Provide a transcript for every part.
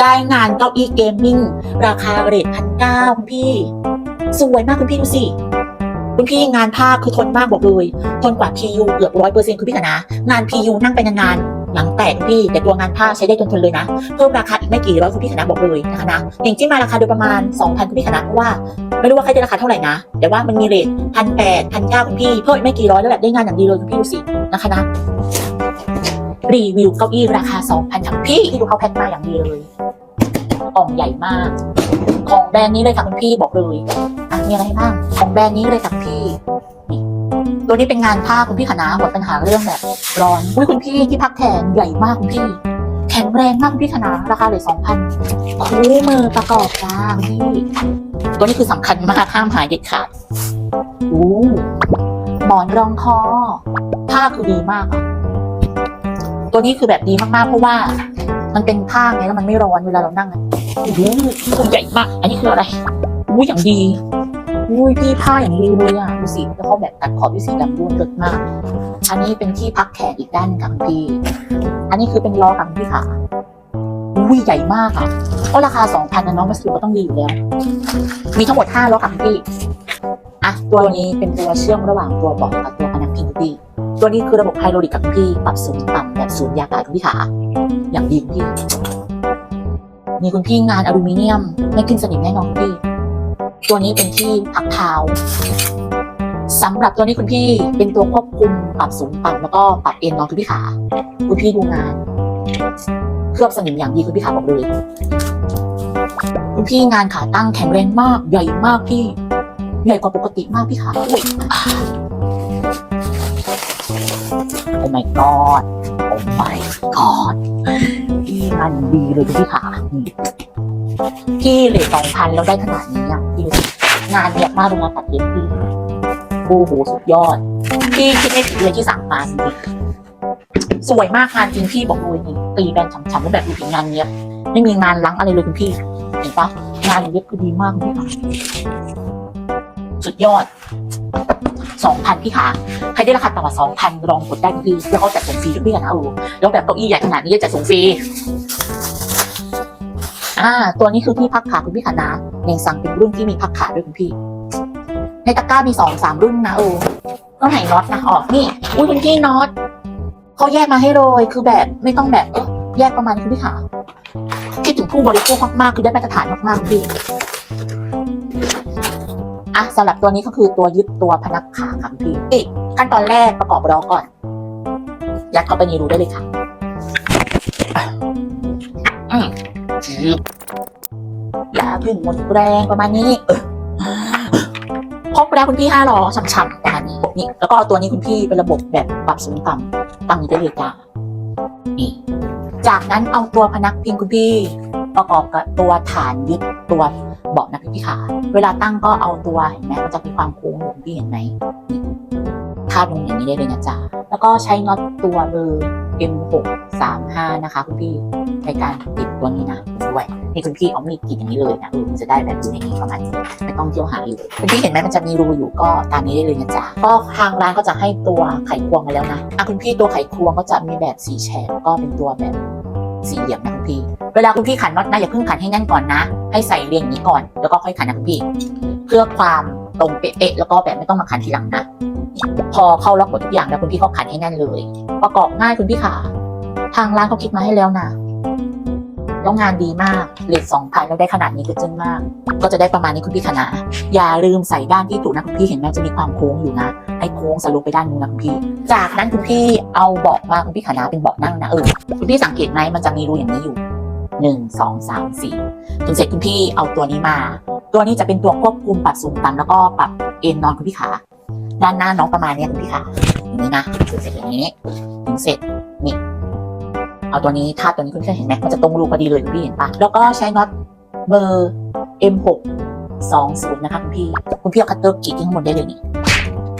ได้งานเก้าอี้เกมมิ่งราคาเรทพันเก้าคุณพี่ สวยมากคุณพี่ดูสิคุณพี่งานผ้าคือทนมากบอกเลยทนกว่า PU เกือบร้อยเปอร์เซ็นต์คุณพี่ะนะ งาน PU นั่งไปนานๆหลังแตกคุณพี่ แต่ตัวงานผ้าใช้ได้ทนทนเลยนะ เพิ่มราคาอีกไม่กี่ร้อยคุณพี่คณะบอกเลยนะคะนะอย่างที่มาราคาโดยประมาณ 2,000 คุณพี่คณะเพราะว่า ไม่รู้ว่าใครจะราคาเท่าไหร่นะ แต่ว่ามันมีเรทพันแปดพันเก้าคุณพี่ เพิ่มอีกไม่กี่ร้อยแล้วแบบได้งานอย่างดีเลยคุณพี่ดูสินะคะนะ รีวิวเก้าอี้ราคา 2,000ค่ะคุณพี่ที่ดูเขาแพ็คมาอย่างดีเลยกล่องใหญ่มาก ของแบรนด์นี้เลยค่ะคุณพี่บอกเลยอะมีอะไรบ้าง ของแบรนด์นี้เลยค่ะพี่นี่ตัวนี้เป็นงานผ้าคุณพี่ขนาหมดปัญหาเรื่องแบบร้อนอุ้ยคุณพี่ที่พักแขนใหญ่มากคุณพี่ แข็งแรงมากคุณพี่ขนาราคาเลยสองพันคู่มือประกอบจ้าพี่ตัวนี้คือสำคัญมากห้ามหายเด็ดขาดอู้หมอนรองคอผ้าคือดีมากอะ ตัวนี้คือแบบดีมากๆ เพราะว่ามันเป็นผ้าไงแล้วมันไม่ร้อนเวลาเรานั่งอะโอ้โหตัวใหญ่มาก อันนี้คืออะไรอุ้ยอย่างดีอุ้ยพี่ผ้าอย่างดีเลยอะดูสิแล้วเขาแบบตัดขอบด้วยสีดำด้วยเลิศมาก อันนี้เป็นที่พักแขนอีกด้านหนึงค่ะพี่ อันนี้คือเป็นล้อค่ะคุณพี่ค่ะอุ้ยใหญ่มากอะก็ราคาสองพันนะน้องมาซื้อก็ต้องดีอยู่แล้วมีทั้งหมดห้าล้อค่ะคุณพี่อะตัวนี้เป็นตัวเชื่อมระหว่างตัวเบาะกับตัวพนักพิงคุณพี่ ตัวนี้คือระบบไฮโดรลิกกับพี่ปรับสูงต่ำแบบศูนย์ยากาศคุณพี่ขาอย่างดีคุณพี่ มีคุณพี่งานอลูมิเนียม ไม่ขึ้นสนิมแน่นอนคุณพี่ ตัวนี้เป็นที่พักเท้าสำหรับตัวนี้คุณพี่เป็นตัวควบคุมปรับสูงต่ำแล้วก็ปรับเอ็นนอนคุณพี่ขาคุณพี่ดูงาน เคลือบสนิมอย่างดีคุณพี่ขาบอกเลยคุณพี่งานขาตั้งแข็งแรงมากใหญ่มากพี่ ใหญ่กว่าปกติมากพี่ขา โอ้ my god โอ้ my god พี่งานดีเลยคุณพี่ขาพี่เลยสองพันแล้วได้ขนาดนี้อะพี่ดูงานเนี่ยมากโรงงานตัดเย็บพี่โอ้โหสุดยอด พี่คิดไม่ผิดเลยที่สั่งมาจริงสวยมากงานจริงพี่บอกเลยนี่ตีแบรนด์ฉ่ำๆแล้วแบบดูถึงงานเนี้ยไม่มีงานล้างอะไรเลยคุณพี่เห็นปะงานเย็บคือดีมากคุณพี่สุดยอด สองพันพี่ขาใครได้ราคาต่ำกว่าสองพันลองกดได้พี่แล้วเขาจัดส่งฟรีทุกพี่กันนะเออแล้วแบบเก้าอี้ใหญ่ขนาดนี้จะจัดส่งฟรีอ่า ตัวนี้คือที่พักขาคุณพี่ขานะในสั่งเป็นรุ่นที่มีพักขาด้วยคุณพี่ ในตะกร้ามีสองสามรุ่นนะเออต้องไหนน็อตนะออกนี่ อุ้ยคุณพี่น็อตเขาแยกมาให้เลยคือแบบไม่ต้องแบบแยกประมาณคุณพี่ขาคิดถึงผู้บริโภคมากๆคือได้มาตรฐานมากๆพี่ อะสำหรับตัวนี้ก็คือตัวยึดตัวพนักขาค่ะพี่ขั้นตอนแรกประกอบล้อก่อน ยัดเข้าไปในรูได้เลยค่ะอย่าพึ่งหมดแรงประมาณนี้ครบแล้วคุณพี่ห้าล้อช่ำๆประมาณนี้นี่แล้วก็เอาตัวนี้คุณพี่เป็นระบบแบบปรับสูงต่ำตั้งนี้ได้เลยจ้านี่จากนั้นเอาตัวพนักพิงคุณพี่ ประกอบกับตัวฐานยึดตัว เบาะนะพี่พี่ขาเวลาตั้งก็เอาตัวเห็นไหมมันจะมีความโค้งอยู่พี่เห็นไหมนี่คาดลงอย่างนี้ได้เลยนะจ๊ะแล้วก็ใช้น็อตตัวเบอร์ M635 นะคะคุณพี่ในการติดตัวนี้นะด้วยนี่คุณพี่เอามีดกรีดอย่างนี้เลยนะเออมันจะได้แบบอยู่ในนี้ประมาณนี้ไม่ต้องเที่ยวหาเลยคุณพี่เห็นไหมมันจะมีรูอยู่ก็ตามนี้ได้เลยนะจ๊ะก็ทางร้านก็จะให้ตัวไขควงมาแล้วนะอะคุณพี่ตัวไขควงก็จะมีแบบสีแฉกแล้วก็เป็นตัวแบบสี่เหลี่ยมนะคุณพี่ เวลาคุณพี่ขันน็อตนะอย่าเพิ่งขันให้แน่นก่อนนะ ให้ใส่เรียงนี้ก่อน แล้วก็ค่อยขันนะคุณพี่ เพื่อความตรงเป๊ะแล้วก็แบบไม่ต้องมาขันทีหลังนะ พอเข้าล็อกหมดทุกอย่างแล้วคุณพี่ก็ขันให้แน่นเลย ประกอบง่ายคุณพี่ขาทางร้านเขาคิดมาให้แล้วนะแล้วงานดีมากเลทสองพันแล้วได้ขนาดนี้ก็จึ้งมาก ก็จะได้ประมาณนี้คุณพี่ขนาอย่าลืมใส่ด้านที่ถูกนะคุณพี่เห็นไหมจะมีความโค้งอยู่นะให้โค้งสรุปไปด้านนู้นนะคุณพี่ จากนั้นคุณพี่เอาเบาะมาคุณพี่ขนาเป็นเบาะนั่งนะเออคุณพี่สังเกตไหมมันจะมีรูอย่างนี้อยู่ หนึ่งสองสามสี่จนเสร็จคุณพี่เอาตัวนี้มา ตัวนี้จะเป็นตัวควบคุมปรับสูงต่ำแล้วก็ปรับเอ็นนอนคุณพี่ขาด้านหน้าน้องประมาณนี้คุณพี่ขาอย่างนี้นะจนเสร็จอย่างนี้ถึงเสร็จนี่เอาตัวนี้ถ้าตัวนี้คุณพี่เห็นไหมมันจะตรงรูพอดีเลยคุณพี่เห็นปะแล้วก็ใช้น็อตเบอร์ M6 สองศูนย์นะคะคุณพี่คุณพี่เอาคัตเตอร์กรีดที่ข้างบนได้เลยนี่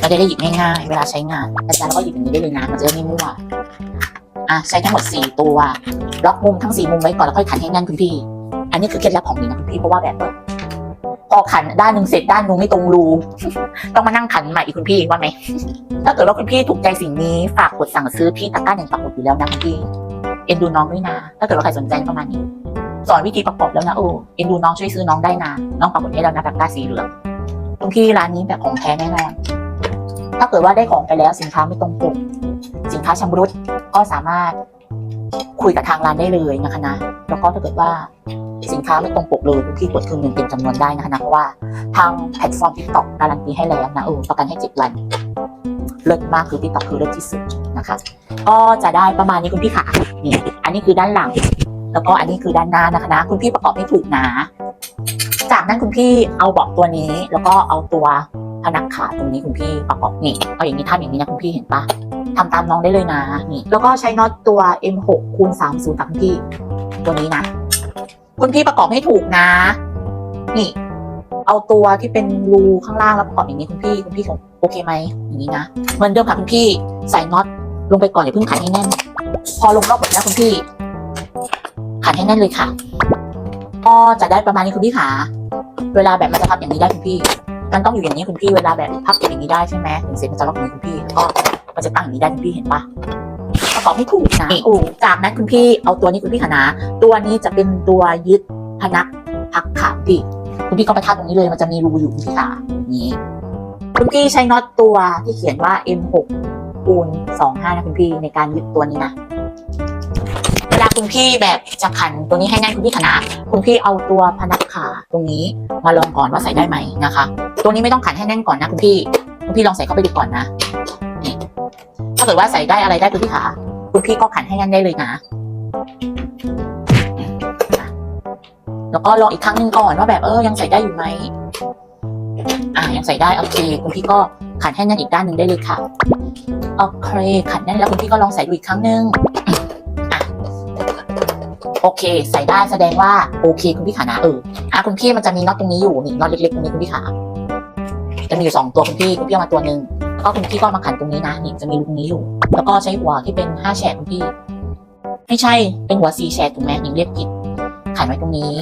เราจะได้หยิบง่ายๆเวลาใช้งานอาจารย์ก็หยิบอย่างนี้ได้เลยนะมันจะได้ไม่มั่ว อะใช้ทั้งหมดสี่ตัวล็อกมุมทั้งสี่มุมไว้ก่อนแล้วค่อยขันให้แน่นคุณพี่ อันนี้คือเคล็ดลับของนี้นะคุณพี่เพราะว่าแบบพอขันด้านหนึ่งเสร็จด้านหนึงไม่ตรงรู ต้องมานั่งขันใหม่อีกคุณพี่ว่าไหมถ้าเกิดว่าคุณพี่ถูกใจสิ่งนี้ฝากกดสั่งซื้อที่ตะกร้าหนึ่งปักหมุดอยู่แล้วนะคุณพี่เอ็นดูน้องด้วยนะถ้าเกิดว่าใครสนใจประมาณนี้ สอนวิธีประกอบแล้วนะโอ้เอ็นดูน้องช่วยซื้อน้องได้นะน้องปักหมุดให้เรานะตะกร้าสีเหลืองคุณพี่ร้านนี้แบบของแท้แน่นอนถ้าเกิดว่าได้ของไปแล้วสินค้าไม่ตรงปก สินค้าชำรุดก็สามารถคุยกับทางร้านได้เลยนะคะนะแล้วก็ถ้าเกิดว่าสินค้าไม่ตรงปกเลยคุณพี่กดคืนเงินเต็มจำนวนได้นะคะนะเพราะว่าทางแพลตฟอร์ม TikTok การันตีให้แล้วนะเออประกันให้เจ็ดวันเลิศมากคือ TikTok คือเลิศที่สุดนะคะ ก็จะได้ประมาณนี้คุณพี่ขานี่อันนี้คือด้านหลัง แล้วก็อันนี้คือด้านหน้านะคะนะคุณพี่ประกอบให้ถูกนะ จากนั้นคุณพี่เอาเบาะตัวนี้ แล้วก็เอาตัวพนักขาตรงนี้คุณพี่ประกอบนี่เอาอย่างนี้ทำอย่างนี้นะคุณพี่เห็นปะ ทำตามน้องได้เลยนะนี่แล้วก็ใช้น็อตตัว M6 คูณ30ค่ะคุณพี่ตัวนี้นะ คุณพี่ประกอบให้ถูกนะ นี่ เอาตัวที่เป็นรูข้างล่างแล้วประกอบอย่างนี้คุณพี่คุณพี่โอเคไหมอย่างนี้นะเหมือนเดิมค่ะคุณพี่ใส่น็อตลงไปก่อนอย่าเพิ่งขันให้แน่น พอลงรอบหมดแล้วคุณพี่ขันให้แน่นเลยค่ะก็จะได้ประมาณนี้คุณพี่ขาเวลาแบบมันจะพับอย่างนี้ได้คุณพี่ มันต้องอยู่อย่างนี้คุณพี่เวลาแบบพับอย่างนี้ได้ใช่ไหมถึงเสร็จมันจะล็อกอย่างนี้คุณพี่แล้วก็ มันจะตั้งอย่างนี้ได้คุณพี่เห็นปะประกอบให้ถูกนะอูจากนั้นคุณพี่เอาตัวนี้คุณพี่ขานะตัวนี้จะเป็นตัวยึดพนักพักขาพี่คุณพี่ก็ไปทับตรงนี้เลยมันจะมีรูอยู่คุณพี่ขาอย่างนี้คุณพี่ใช้น็อตตัวที่เขียนว่า M6 คูณ25นะคุณพี่ในการยึดตัวนี้นะเวลาคุณพี่แบบจะขันตัวนี้ให้แน่นคุณพี่ขนาคุณพี่เอาตัวพนักขาตรงนี้มาลองก่อนว่าใส่ได้ไหมนะคะ ตัวนี้ไม่ต้องขันให้แน่นก่อนนะคุณพี่คุณพี่ลองใส่เข้าไปดูก่อนนะนี่ถ้า เกิดว่าใส่ได้อะไรได้คุณพี่ขาคุณพี่ก็ขันให้แน่นได้เลยนะแล้วก็ลองอีกครั้งหนึ่งก่อนว่าแบบเออยังใส่ได้อยู่ไหมอ่ายังใส่ได้โอเคคุณพี่ก็ขันให้แน่นอีกด้านหนึ่งได้เลยค่ะโอเคขันแน่นแล้วคุณพี่ก็ลองใส่ดูอีกครั้งหนึ่งโอเค ใส่ได้แสดงว่าโอเค คุณพี่ขานะเอออะคุณพี่มันจะมีน็อตตรงนี้อยู่นี่น็อตเล็กๆตรงนี้คุณพี่ขาจะมีอยู่สองตัวคุณพี่คุณพี่เอามาตัวหนึ่ง ก็คุณพี่ก็มาขันตรงนี้นะนี่จะมีรูตรงนี้อยู่ แล้วก็ใช้หัวที่เป็นห้าแฉกคุณพี่ ไม่ใช่เป็นหัวสี่แฉกถูกไหมยิงเรียกผิดขันไว้ตรงนี้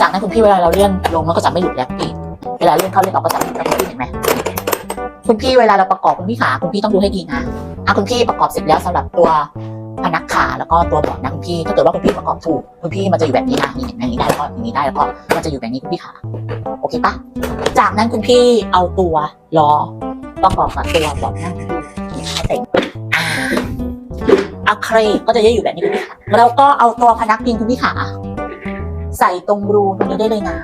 จากนั้นคุณพี่เวลาเราเลื่อนลงมันก็จะไม่หลุดแล้วพี่เวลาเลื่อนเข้าเลื่อนออกก็จะไม่หลุดแล้วคุณพี่เห็นไหมคุณพี่เวลาเราประกอบคุณพี่ขาคุณพี่ต้องดูให้ดีนะอะคุณพี่ประกอบเสร็จแล้วสำหรับตัวพนักขาแล้วก็ตัวเบาะนะคุณพี่ถ้าเกิดว่าคุณพี่ประกอบถูกคุณพี่มันจะอยู่แบบนี้นะนี่อย่างนี้ได้แล้วก็อย่างนี้ได้แล้วก็มันจะอยู่แบบนี้คุณพี่ขาโอเคปะจากนั้นคุณพี่เอาตัวล้อ ประกอบกับตัวเบาะนั่งที่เต็มอ่าเอาเครก็จะอยู่แบบนี้คุณพี่ขาแล้วก็เอาตัวพนักพิงคุณพี่ขาใส่ตรงรูตรงนี้ได้เลยนะ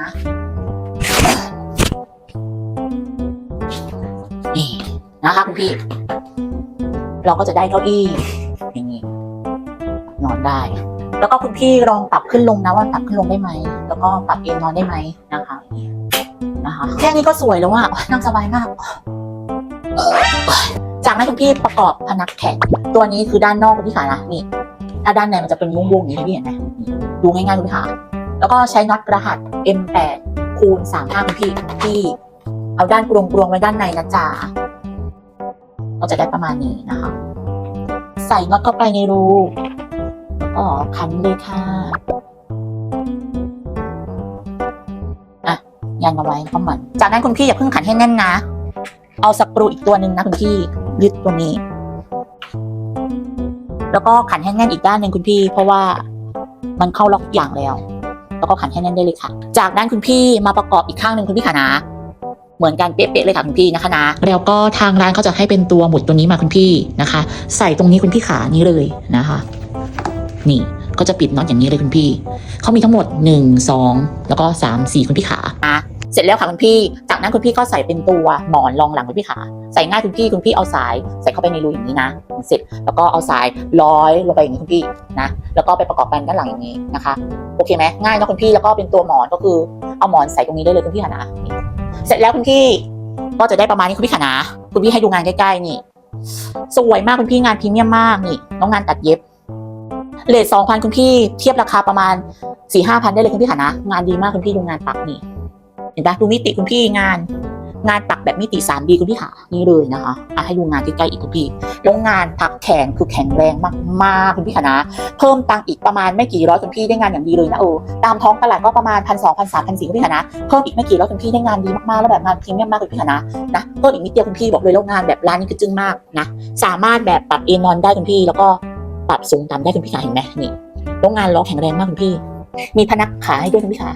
นี่นะคะคุณพี่ เราก็จะได้เก้าอี้อย่างนี้นอนได้ แล้วก็คุณพี่ลองปรับขึ้นลงนะว่าปรับขึ้นลงได้ไหม แล้วก็ปรับเอนนอนได้ไหมนะคะ นะคะ แค่นี้ก็สวยแล้วว่านั่งสบายมาก จากนั้นคุณพี่ประกอบพนักแขนตัวนี้คือด้านนอกคุณพี่ขานะนี่ถ้าด้านในมันจะเป็นวงๆอย่างนี้พี่เห็นไหมดูง่ายๆคุณพี่ขาแล้วก็ใช้น็อตรหัส M8 คูณ35คุณพี่ที่เอาด้านกลวงๆไว้ด้านในนะจ๊ะก็จะได้ประมาณนี้นะคะ ใส่น็อตเข้าไปในรูแล้วก็คันเลยค่ะอะยันเอาไว้ก็เหมือนจากนั้นคุณพี่อย่าเพิ่งขันให้แน่นนะ เอาสกรูอีกตัวหนึ่งนะคุณพี่ยึดตัวนี้ แล้วก็ขันให้แน่นอีกด้านหนึ่งคุณพี่ เพราะว่ามันเข้าล็อกอย่างแล้ว แล้วก็ขันให้แน่นได้เลยค่ะ จากนั้นคุณพี่มาประกอบอีกข้างหนึ่งคุณพี่ขานะเหมือนกันเป๊ะๆเลยค่ะคุณพี่นะคะนะแล้วก็ทางร้านเขาจะให้เป็นตัวหมุดตัวนี้มาคุณพี่นะคะ ใส่ตรงนี้คุณพี่ขานี้เลยนะคะ นี่ก็จะปิดน็อตอย่างนี้เลยคุณพี่เขามีทั้งหมด 1 2 แล้วก็ 3 4 คุณพี่ขาอะ เสร็จแล้วค่ะคุณพี่ จากนั้นคุณพี่ก็ใส่เป็นตัวหมอนรองหลังคุณพี่ขาใส่ง่ายคุณพี่คุณพี่เอาสายใส่เข้าไปในรูอย่างนี้นะเสร็จแล้วก็เอาสายร้อยลงไปอย่างนี้คุณพี่นะ แล้วก็ไปประกอบกันด้านหลังอย่างนี้นะคะ โอเคไหมง่ายนะคุณพี่แล้วก็เป็นตัวหมอนก็คือเอาหมอนใส่ตรงนี้ได้เลยคุณพี่ขานะเสร็จแล้วคุณพี่ก็จะได้ประมาณนี้คุณพี่ขานะคุณพี่ให้ดูงานใกล้ๆนี่สวยมากคุณพี่งานพรีเมียมมากนี่น้องงานตัดเย็บเลทสองพันคุณพี่เทียบราคาประมาณสี่ห้าพันได้เลยคุณพี่ค่ะนะ งานดีมากคุณพี่ดูงานปักนี่ เห็นปะดูมิติคุณพี่งาน งานปักแบบมิติสามดีคุณพี่ค่ะนี่เลยนะคะอะให้ดูงานใกล้ๆอีกคุณพี่แล้วงานปักแขนคือแข็งแรงมากๆคุณพี่ค่ะนะ เพิ่มตังอีกประมาณไม่กี่ร้อยคุณพี่ได้งานอย่างดีเลยนะโอ้ตามท้องตลาดก็ประมาณพันสองพันสามพันสี่คุณพี่ค่ะนะเพิ่มอีกไม่กี่ร้อยคุณพี่ได้งานดีมากๆแล้วแบบงานพรีเมียมมากคุณพี่ค่ะนะนะเพิ่มอีกนิดเดียวคุณพี่บอกเลยแล้วงานแบบร้านนี้คือจึ้งมากนะสามารถแบบปรับเอนนอนได้คุณพี่ แล้วก็ปรับสูงต่ำได้คุณพี่ค่ะเห็นไหมนี่โรงงานล้อแข็งแรงมากคุณพี่ มีพนักขาให้ด้วยคุณพี่ขา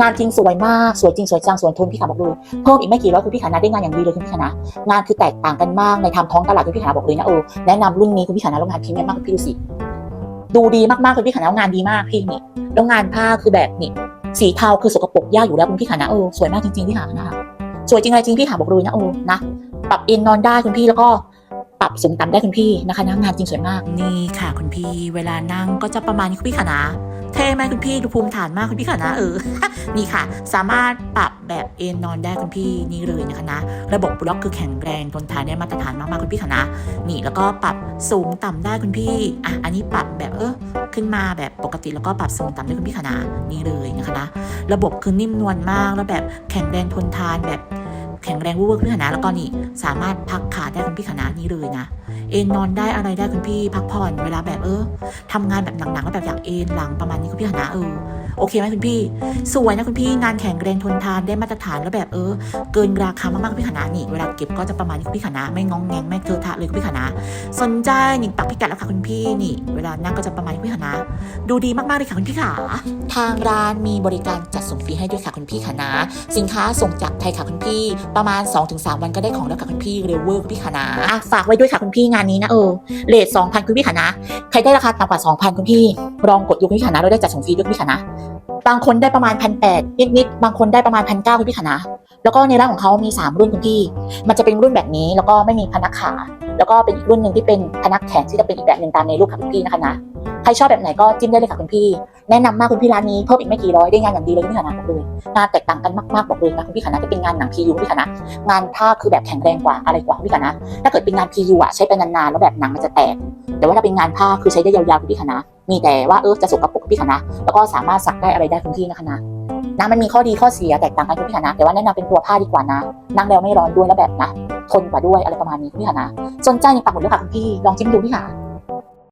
งานจริงสวยมากสวยจริงสวยจังสวยทนพี่ขาบอกเลยเพิ่มอีกไม่กี่ร้อยคุณพี่ขานะได้งานอย่างดีเลยคุณพี่ขานะงานคือแตกต่างกันมากในทำท้องตลาดคุณพี่ขาบอกเลยนะเออแนะนำรุ่นนี้คุณพี่ขานะโรงงานพรีเมียมมากคุณพี่ดูสิดูดีมากๆคุณพี่ขานะงานดีมากพี่นี่แล้วงานผ้าคือแบบนี่สีเทาคือสกปรกยากอยู่แล้วคุณพี่ขานะเออสวยมากจริงๆพี่ขานะสวยจริงอะไรจริงพี่ขาบอกเลยนะเออนะปรับเอนนอนได้คุณพี่แล้วก็ปรับสูงต่ำได้คุณพี่นะคะนะงานจริงสวยมากนี่ค่ะ คุณพี่ เวลานั่งก็จะประมาณนี้คุณพี่ขานะ เท่ไหมคุณพี่ดูภูมิฐานมากคุณพี่ขานะเออ นี่ค่ะ สามารถปรับแบบเอนนอนได้คุณพี่นี่เลยนะคะนะ ระบบบล็อกคือแข็งแรงทนทานได้มาตรฐานมากๆคุณพี่ขานะนี่แล้วก็ปรับสูงต่ำได้คุณพี่อะอันนี้ปรับแบบเออขึ้นมาแบบปกติแล้วก็ปรับสูงต่ำได้คุณพี่ขานะนี่เลยนะคะนะระบบคือนิ่มนวลมากแล้วแบบแข็งแรงทนทานแบบ แข็งแรงเวอร์ๆคุณพี่ขานะแล้วก็นี่สามารถพักขาได้คุณพี่ขานะนี้เลยนะ เอนนอนได้อะไรได้คุณพี่พักผ่อนเวลาแบบเออทำงานแบบหนักๆแล้วแบบอยากเอนหลังประมาณนี้คุณพี่ขานะเออ โอเคไหมคุณพี่ สวยนะคุณพี่งานแข็งแรงทนทานได้มาตรฐานแล้วแบบเออ เกินราคามากๆคุณพี่ขนานี่เวลาเก็บก็จะประมาณนี้คุณพี่ขนาไม่งองแงงไม่เทอทะเลยคุณพี่ขนาสนใจนิงปักพิกัดแล้วค่ะคุณพี่นี่ เวลานั่งก็จะประมาณนี้คุณพี่ขนาดูดีมากๆเลยค่ะคุณพี่ขาทางร้านมีบริการจัดส่งฟรีให้ด้วยค่ะคุณพี่ขนาสินค้าส่งจากไทยค่ะคุณพี่ ประมาณ 2-3 วันก็ได้ของแล้วค่ะคุณพี่เร็วเวอร์คุณพี่ขนาอะฝากไว้ด้วยค่ะคุณพี่งานนี้นะเออเลท2,000คุณพี่ขนา ครได้ราคาต่ำกว่า 2,000 คุณพี่ลองกดดูคุณพี่ขนะเราได้จัดส่งฟรีด้วยพี่ขนะบางคนได้ประมาณพันแปดนิดๆบางคนได้ประมาณพันเก้าคุณพี่ขานะแล้วก็ในร่างของเขามี 3 รุ่นคุณพี่ มันจะเป็นรุ่นแบบนี้แล้วก็ไม่มีพนักขา แล้วก็เป็นอีกรุ่นหนึ่งที่เป็นพนักแขนที่จะเป็นอีกแบบหนึ่งตามในรูปค่ะคุณพี่นะคะนะ ใครชอบแบบไหนก็จิ้มได้เลยค่ะคุณพี่ แนะนำมากคุณพี่ร้านนี้เพิ่มอีกไม่กี่ร้อยได้งานอย่างดีเลยคุณพี่คะนะบอกเลยงานแตกต่างกันมากๆบอกเลยนะคุณพี่คะนะจะเป็นงานหนังพียูคุณพี่คะนะงานผ้าคือแบบแข็งแรงกว่าอะไรกว่าคุณพี่คะนะถ้าเกิดเป็นงานพียูอะใช้ไปนานๆแล้วแบบหนังมันจะแตก แต่ว่าถ้าเป็นงานผ้าคือใช้ได้ยาวๆคุณพี่คะนะมีแต่ว่าเออจะสกปรกคุณพี่คะนะแล้วก็สามารถซักได้อะไรได้คุณพี่นะคะนะนะมันมีข้อดีข้อเสียแตกต่างกันคุณพี่คะนะแต่ว่าแนะนำเป็นตัวผ้าดีกว่านะนั่งแล้วไม่ร้อนด้วยแล้วแบบนะทนกว่าด้วยอะไรประมาณนี้คุณพี่คะนะสนใจในปักหมุดเลยค่ะคุณพี่ลองจิ้มดูพี่ค่ะ